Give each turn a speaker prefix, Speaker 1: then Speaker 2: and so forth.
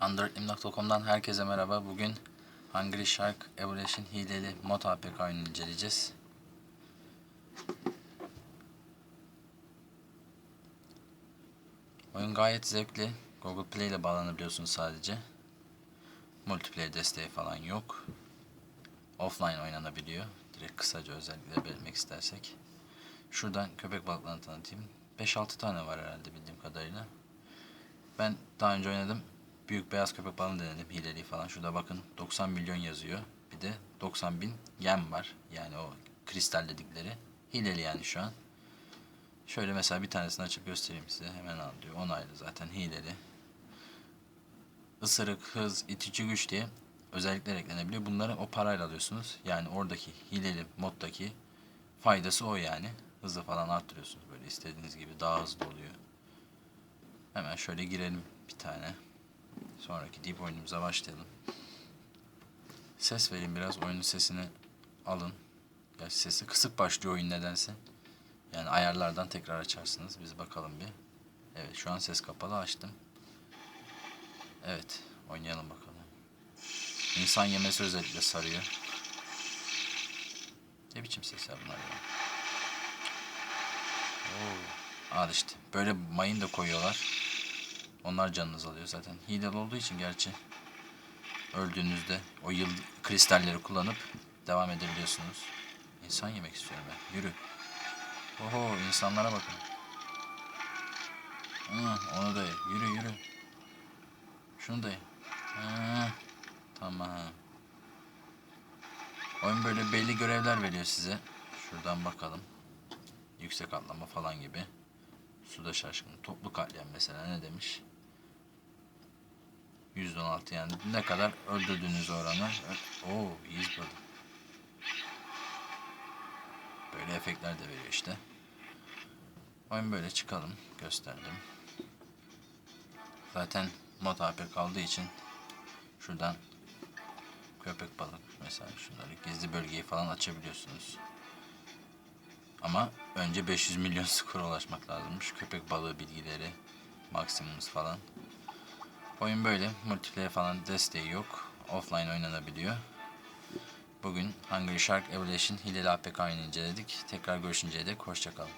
Speaker 1: Androidlim.com'dan herkese merhaba. Bugün Hungry Shark Evolution hileli mod APK oyununu inceleyeceğiz. Oyun gayet zevkli. Google Play ile bağlanabiliyorsunuz sadece. Multiplayer desteği falan yok. Offline oynanabiliyor. Direkt kısaca özellikle belirtmek istersek. Şuradan köpek balıklarını tanıtayım. 5-6 tane var herhalde bildiğim kadarıyla. Ben daha önce oynadım. Büyük beyaz köpek balığını denedim. Hileli falan. Şurada bakın 90 milyon yazıyor. Bir de 90 bin yem var. Yani o kristal dedikleri. Hileli yani şu an. Şöyle mesela bir tanesini açıp göstereyim size. Hemen al diyor. Onaylı zaten hileli. Isırık, hız, itici güç diye özellikler eklenebiliyor. Bunları o parayla alıyorsunuz. Yani oradaki hileli moddaki faydası o yani. Hızı falan arttırıyorsunuz. Böyle istediğiniz gibi daha hızlı oluyor. Hemen şöyle girelim bir tane. Sonraki deep oyunumuza başlayalım. Ses vereyim biraz. Oyunun sesini alın. Gerçi sesi kısık başlıyor oyun nedense. Yani ayarlardan tekrar açarsınız. Biz bakalım bir. Evet şu an ses kapalı açtım. Evet oynayalım bakalım. İnsan yemesi özellikle sarıyor. Ne biçim sesler bunlar ya? Oo. Al işte. Böyle mayın da koyuyorlar. Onlar canınız alıyor zaten. Hileli olduğu için gerçi öldüğünüzde o yıl kristalleri kullanıp devam edebiliyorsunuz. İnsan yemek istiyorum ben. Yürü. Oho insanlara bakın. Hı, onu da. Yürü yürü. Şunu da ye. Tamam. Oyun böyle belli görevler veriyor size. Şuradan bakalım. Yüksek atlama falan gibi. Suda şaşkın. Toplu katliam mesela ne demiş? %16 yani ne kadar öldürdüğünüz oranı. Oo iyi zıpladı. Böyle efektler de veriyor işte. Oyun böyle çıkalım. Gösterdim. Zaten mod AP kaldığı için şuradan köpek balık mesela şunları gizli bölgeyi falan açabiliyorsunuz. Ama önce 500 milyon skora ulaşmak lazımmış. Köpek balığı bilgileri, maksimumuz falan. Oyun böyle. Multiplayer falan desteği yok. Offline oynanabiliyor. Bugün Hungry Shark Evolution hileli APK oyunu inceledik. Tekrar görüşünceye dek hoşçakalın.